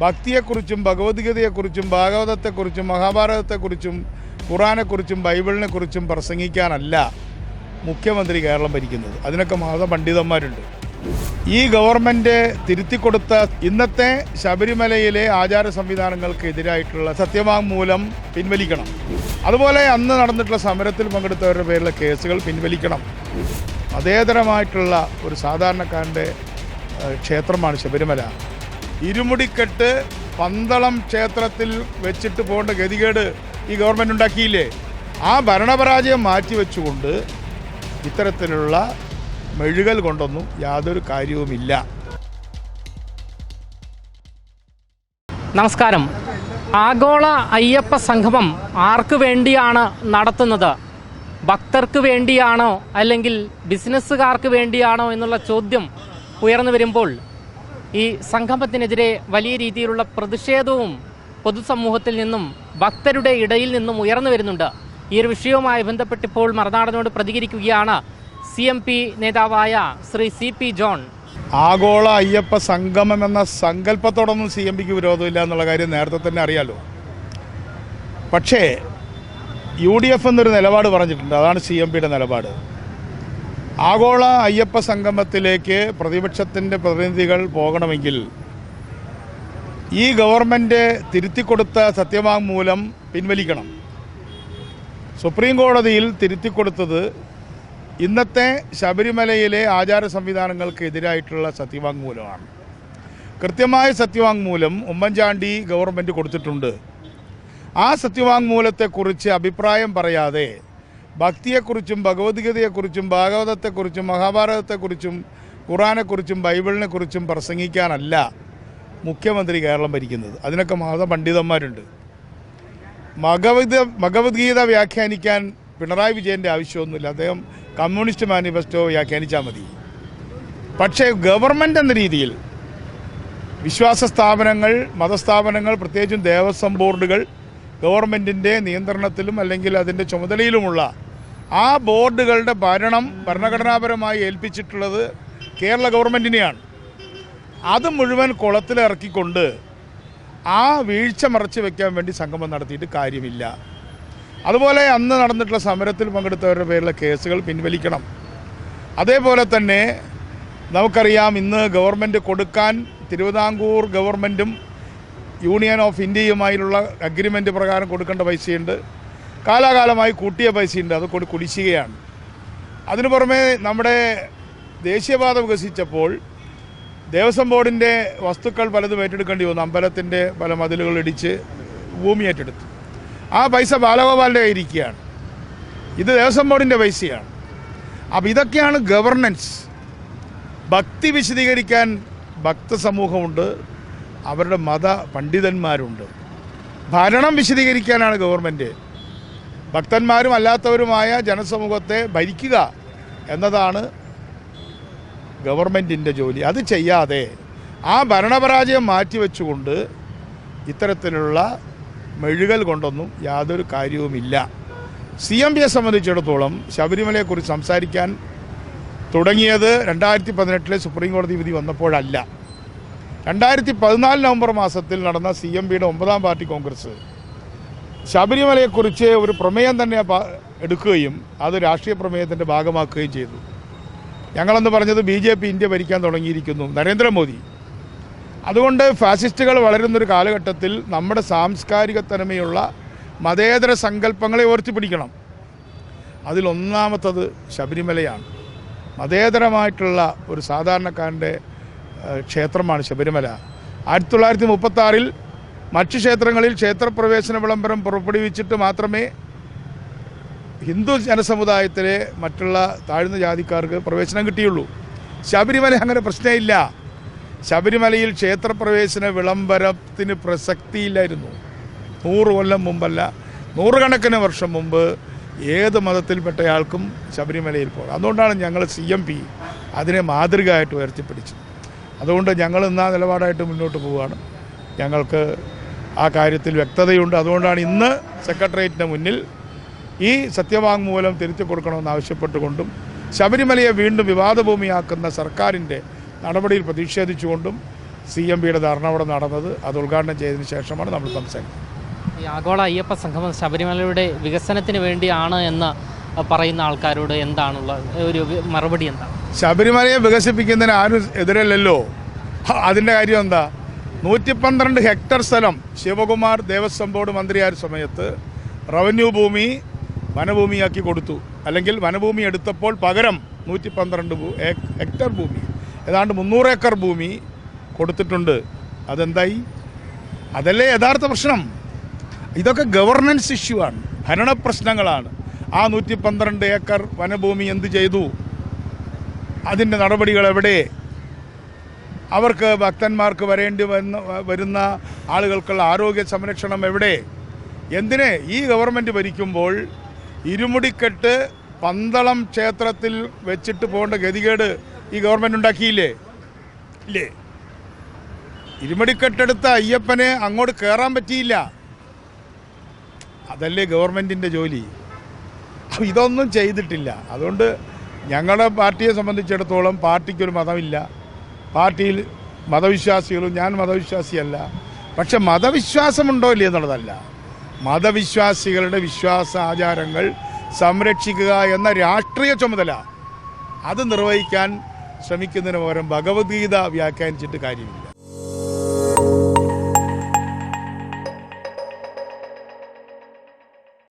ഭക്തിയെക്കുറിച്ചും ഭഗവത്ഗീതയെക്കുറിച്ചും ഭാഗവതത്തെക്കുറിച്ചും മഹാഭാരതത്തെക്കുറിച്ചും ഖുറാനെക്കുറിച്ചും ബൈബിളിനെക്കുറിച്ചും പ്രസംഗിക്കാനല്ല മുഖ്യമന്ത്രി കേരളം ഭരിക്കുന്നത്. അതിനൊക്കെ മത പണ്ഡിതന്മാരുണ്ട്. ഈ ഗവൺമെന്റ് തിരുത്തിക്കൊടുത്ത ഇന്നത്തെ ശബരിമലയിലെ ആചാര സംവിധാനങ്ങൾക്ക് എതിരായിട്ടുള്ള സത്യവാങ്മൂലം പിൻവലിക്കണം. അതുപോലെ അന്ന് നടന്നിട്ടുള്ള സമരത്തിൽ പങ്കെടുത്തവരുടെ പേരിലെ കേസുകൾ പിൻവലിക്കണം. മതേതരമായിട്ടുള്ള ഒരു സാധാരണക്കാരന്റെ ക്ഷേത്രമാണ് ശബരിമല. ഇരുമുടിക്കെട്ട് പന്തളം ക്ഷേത്രത്തിൽ വെച്ചിട്ട് പോകേണ്ട ഗതികേട് ഈ ഗവൺമെന്റ് ഉണ്ടാക്കിയില്ലേ? ആ ഭരണപരാജയം മാറ്റിവെച്ചുകൊണ്ട് ഇത്തരത്തിലുള്ള മെഴുകൽ കൊണ്ടൊന്നും യാതൊരു കാര്യവുമില്ല. നമസ്കാരം. ആഗോള അയ്യപ്പ സംഗമം ആർക്ക് വേണ്ടിയാണ് നടത്തുന്നത്? ഭക്തർക്ക് വേണ്ടിയാണോ അല്ലെങ്കിൽ ബിസിനസ്സുകാർക്ക് വേണ്ടിയാണോ എന്നുള്ള ചോദ്യം ഉയർന്നു വരുമ്പോൾ ഈ സംഗമത്തിനെതിരെ വലിയ രീതിയിലുള്ള പ്രതിഷേധവും പൊതുസമൂഹത്തിൽ നിന്നും ഭക്തരുടെ ഇടയിൽ നിന്നും ഉയർന്നു വരുന്നുണ്ട്. ഈ ഒരു വിഷയവുമായി ബന്ധപ്പെട്ടിപ്പോൾ മറുനാടനോട് പ്രതികരിക്കുകയാണ് സി എം പി നേതാവായ ശ്രീ സി പി ജോൺ. ആഗോള അയ്യപ്പ സംഗമം എന്ന സങ്കല്പത്തോടൊന്നും സി എം പിക്ക് വിരോധമില്ല എന്നുള്ള കാര്യം നേരത്തെ തന്നെ അറിയാലോ. പക്ഷേ യു ഡി എഫ് എന്നൊരു നിലപാട് പറഞ്ഞിട്ടുണ്ട്. അതാണ് സി എം പിയുടെ നിലപാട്. ആഗോള അയ്യപ്പ സംഗമത്തിലേക്ക് പ്രതിപക്ഷത്തിന്റെ പ്രതിനിധികൾ പോകണമെങ്കിൽ ഈ ഗവൺമെന്റ് തിരുത്തിക്കൊടുത്ത സത്യവാങ്മൂലം പിൻവലിക്കണം. സുപ്രീം കോടതിയിൽ തിരുത്തിക്കൊടുത്തത് ഇന്നത്തെ ശബരിമലയിലെ ആചാര സംവിധാനങ്ങൾക്ക് എതിരായിട്ടുള്ള സത്യവാങ്മൂലമാണ്. കൃത്യമായ സത്യവാങ്മൂലം ഉമ്മൻചാണ്ടി ഗവൺമെന്റ് കൊടുത്തിട്ടുണ്ട്. ആ സത്യവാങ്മൂലത്തെക്കുറിച്ച് അഭിപ്രായം പറയാതെ ഭക്തിയെക്കുറിച്ചും ഭഗവത്ഗീതയെക്കുറിച്ചും ഭാഗവതത്തെക്കുറിച്ചും മഹാഭാരതത്തെക്കുറിച്ചും ഖുറാനെക്കുറിച്ചും ബൈബിളിനെക്കുറിച്ചും പ്രസംഗിക്കാനല്ല മുഖ്യമന്ത്രി കേരളം ഭരിക്കുന്നത്. അതിനൊക്കെ മത പണ്ഡിതന്മാരുണ്ട്. ഭഗവത് ഭഗവത്ഗീത വ്യാഖ്യാനിക്കാൻ പിണറായി വിജയന്റെ ആവശ്യമൊന്നുമില്ല. അദ്ദേഹം കമ്മ്യൂണിസ്റ്റ് മാനിഫെസ്റ്റോ വ്യാഖ്യാനിച്ചാൽ മതി. പക്ഷേ ഗവൺമെന്റ് എന്ന രീതിയിൽ വിശ്വാസ സ്ഥാപനങ്ങൾ മതസ്ഥാപനങ്ങൾ പ്രത്യേകിച്ചും ദേവസ്വം ബോർഡുകൾ ഗവൺമെന്റിന്റെ നിയന്ത്രണത്തിലും അല്ലെങ്കിൽ അതിന്റെ ചുമതലയിലുമുള്ള ആ ബോർഡുകളുടെ ഭരണം ഭരണഘടനാപരമായി ഏൽപ്പിച്ചിട്ടുള്ളത് കേരള ഗവൺമെന്റിനെയാണ് അത് മുഴുവൻ കുളത്തിലിറക്കിക്കൊണ്ട് ആ വീഴ്ച മറച്ചു വയ്ക്കാൻ വേണ്ടി സംഗമം നടത്തിയിട്ട് കാര്യമില്ല. അതുപോലെ അന്ന് നടന്നിട്ടുള്ള സമരത്തിൽ പങ്കെടുത്തവരുടെ പേരിലെ കേസുകൾ പിൻവലിക്കണം. അതേപോലെ തന്നെ നമുക്കറിയാം ഇന്ന് ഗവൺമെന്റ് കൊടുക്കാൻ തിരുവിതാംകൂർ ഗവൺമെന്റും യൂണിയൻ ഓഫ് ഇന്ത്യയുമായുള്ള അഗ്രിമെന്റ് പ്രകാരം കൊടുക്കേണ്ട പൈസയുണ്ട്. കാലാകാലമായി കൂട്ടിയ പൈസയുണ്ട്. അത് കൊണ്ട് കുടിശ്ശികയാണ്. അതിനു പുറമെ നമ്മുടെ ദേശീയപാത വികസിച്ചപ്പോൾ ദേവസ്വം ബോർഡിന്റെ വസ്തുക്കൾ പലതും ഏറ്റെടുക്കേണ്ടി വന്നു. അമ്പലത്തിന്റെ പല മതിലുകൾ ഇടിച്ച് ഭൂമി ഏറ്റെടുത്തു. ആ പൈസ ബാലഗോപാലിന്റെ കയ്യിരിക്കുകയാണ് ഇത് ദേവസ്വം ബോർഡിന്റെ പൈസയാണ്. അപ്പോൾ ഇതൊക്കെയാണ് ഗവർണൻസ്. ഭക്തി വിശദീകരിക്കാൻ ഭക്തസമൂഹമുണ്ട് അവരുടെ മത പണ്ഡിതന്മാരുണ്ട്. ഭരണം വിശദീകരിക്കാനാണ് ഗവൺമെന്റ് ഭക്തന്മാരും അല്ലാത്തവരുമായ ജനസമൂഹത്തെ ഭരിക്കുക എന്നതാണ് ഗവൺമെന്റിന്റെ ജോലി. അത് ചെയ്യാതെ ആ ഭരണപരാജയം മാറ്റിവെച്ചുകൊണ്ട് ഇത്തരത്തിലുള്ള മെഴുകൽ കൊണ്ടൊന്നും യാതൊരു കാര്യവുമില്ല. സി എം പിയെ സംബന്ധിച്ചിടത്തോളം ശബരിമലയെക്കുറിച്ച് സംസാരിക്കാൻ തുടങ്ങിയത് രണ്ടായിരത്തി പതിനെട്ടിലെ സുപ്രീം കോടതി വിധി വന്നപ്പോഴല്ല. രണ്ടായിരത്തി പതിനാല് നവംബർ മാസത്തിൽ നടന്ന സി എം പിയുടെ ഒമ്പതാം പാർട്ടി കോൺഗ്രസ് ശബരിമലയെക്കുറിച്ച് ഒരു പ്രമേയം തന്നെ എടുക്കുകയും അത് രാഷ്ട്രീയ പ്രമേയത്തിന്റെ ഭാഗമാക്കുകയും ചെയ്തു. ഞങ്ങളെന്ന് പറഞ്ഞത് ബി ജെ പി ഇന്ത്യ ഭരിക്കാൻ തുടങ്ങിയിരിക്കുന്നു നരേന്ദ്രമോദി. അതുകൊണ്ട് ഫാസിസ്റ്റുകൾ വളരുന്നൊരു കാലഘട്ടത്തിൽ നമ്മുടെ സാംസ്കാരിക തനിമയുള്ള മതേതര സങ്കല്പങ്ങളെ ഉയർത്തിപ്പിടിക്കണം അതിലൊന്നാമത്തത് ശബരിമലയാണ്. മതേതരമായിട്ടുള്ള ഒരു സാധാരണക്കാരന്റെ ക്ഷേത്രമാണ് ശബരിമല. ആയിരത്തി തൊള്ളായിരത്തി മുപ്പത്തി മറ്റു ക്ഷേത്രങ്ങളിൽ ക്ഷേത്രപ്രവേശന വിളംബരം പുറപ്പെടുവിച്ചിട്ട് മാത്രമേ ഹിന്ദു ജനസമുദായത്തിലെ മറ്റുള്ള താഴ്ന്ന ജാതിക്കാർക്ക് പ്രവേശനം കിട്ടിയുള്ളൂ. ശബരിമല അങ്ങനെ പ്രശ്നമില്ല. ശബരിമലയിൽ ക്ഷേത്രപ്രവേശന വിളംബരത്തിന് പ്രസക്തിയില്ലായിരുന്നു. നൂറ് കൊല്ലം മുമ്പല്ല നൂറുകണക്കിന് വർഷം മുമ്പ് ഏത് മതത്തിൽപ്പെട്ടയാൾക്കും ശബരിമലയിൽ പോകാം. അതുകൊണ്ടാണ് ഞങ്ങൾ സി എം പി അതിനെ മാതൃകയായിട്ട് ഉയർത്തിപ്പിടിച്ചത്. അതുകൊണ്ട് ഞങ്ങൾ ഇന്നാ നിലപാടായിട്ട് മുന്നോട്ട് പോവുകയാണ്. ഞങ്ങൾക്ക് ആ കാര്യത്തിൽ വ്യക്തതയുണ്ട്. അതുകൊണ്ടാണ് ഇന്ന് സെക്രട്ടേറിയറ്റിന്റെ മുന്നിൽ ഈ സത്യവാങ്മൂലം തിരുത്തി കൊടുക്കണമെന്ന് ആവശ്യപ്പെട്ടുകൊണ്ടും ശബരിമലയെ വീണ്ടും വിവാദഭൂമിയാക്കുന്ന സർക്കാരിന്റെ നടപടിയിൽ പ്രതിഷേധിച്ചുകൊണ്ടും സി എം പിയുടെ ധർണ അവിടെ നടന്നത്. അത് ഉദ്ഘാടനം ചെയ്തതിന് ശേഷമാണ് നമ്മൾ സംസാരിക്കുന്നത്. ഈ ആഗോള അയ്യപ്പ സംഗമം ശബരിമലയുടെ വികസനത്തിന് വേണ്ടിയാണ് എന്ന് പറയുന്ന ആൾക്കാരോട് എന്താണുള്ള ഒരു മറുപടി എന്താണ്? ശബരിമലയെ വികസിപ്പിക്കുന്നതിന് ആരും എതിരല്ലല്ലോ. അതിന്റെ കാര്യം എന്താ? നൂറ്റി പന്ത്രണ്ട് ഹെക്ടർ സ്ഥലം ശിവകുമാർ ദേവസ്വം ബോർഡ് മന്ത്രിയായ സമയത്ത് റവന്യൂ ഭൂമി വനഭൂമിയാക്കി കൊടുത്തു. അല്ലെങ്കിൽ വനഭൂമി എടുത്തപ്പോൾ പകരം നൂറ്റി പന്ത്രണ്ട് ഹെക്ടർ ഭൂമി ഏതാണ്ട് മുന്നൂറ് ഏക്കർ ഭൂമി കൊടുത്തിട്ടുണ്ട്. അതെന്തായി? അതല്ലേ യഥാർത്ഥ പ്രശ്നം? ഇതൊക്കെ ഗവർണൻസ് ഇഷ്യൂ ആണ്. ഭരണ പ്രശ്നങ്ങളാണ്. ആ നൂറ്റി പന്ത്രണ്ട് ഏക്കർ വനഭൂമി എന്ത് ചെയ്തു? അതിന്റെ നടപടികൾ എവിടെ? അവർക്ക് ഭക്തന്മാർക്ക് വരേണ്ടി വന്ന വരുന്ന ആളുകൾക്കുള്ള ആരോഗ്യ സംരക്ഷണം എവിടെ? എന്തിനെ ഈ ഗവൺമെന്റ് ഭരിക്കുമ്പോൾ ഇരുമുടിക്കെട്ട് പന്തളം ക്ഷേത്രത്തിൽ വെച്ചിട്ട് പോകേണ്ട ഗതികേട് ഈ ഗവൺമെന്റ് ഉണ്ടാക്കിയില്ലേ? ഇല്ലേ? ഇരുമുടിക്കെട്ടെടുത്ത അയ്യപ്പനെ അങ്ങോട്ട് കയറാൻ പറ്റിയില്ല. അതല്ലേ ഗവൺമെന്റിന്റെ ജോലി. ഇതൊന്നും ചെയ്തിട്ടില്ല. അതുകൊണ്ട് ഞങ്ങളുടെ പാർട്ടിയെ സംബന്ധിച്ചിടത്തോളം പാർട്ടിക്കൊരു മതമില്ല. പാർട്ടിയിൽ മതവിശ്വാസികളും ഞാൻ മതവിശ്വാസിയല്ല. പക്ഷെ മതവിശ്വാസമുണ്ടോ ഇല്ല എന്നുള്ളതല്ല മതവിശ്വാസികളുടെ വിശ്വാസ ആചാരങ്ങൾ സംരക്ഷിക്കുക എന്ന രാഷ്ട്രീയ ചുമതല അത് നിർവഹിക്കാൻ ശ്രമിക്കുന്നതിന് പകരം ഭഗവത്ഗീത വ്യാഖ്യാനിച്ചിട്ട് കാര്യമില്ല.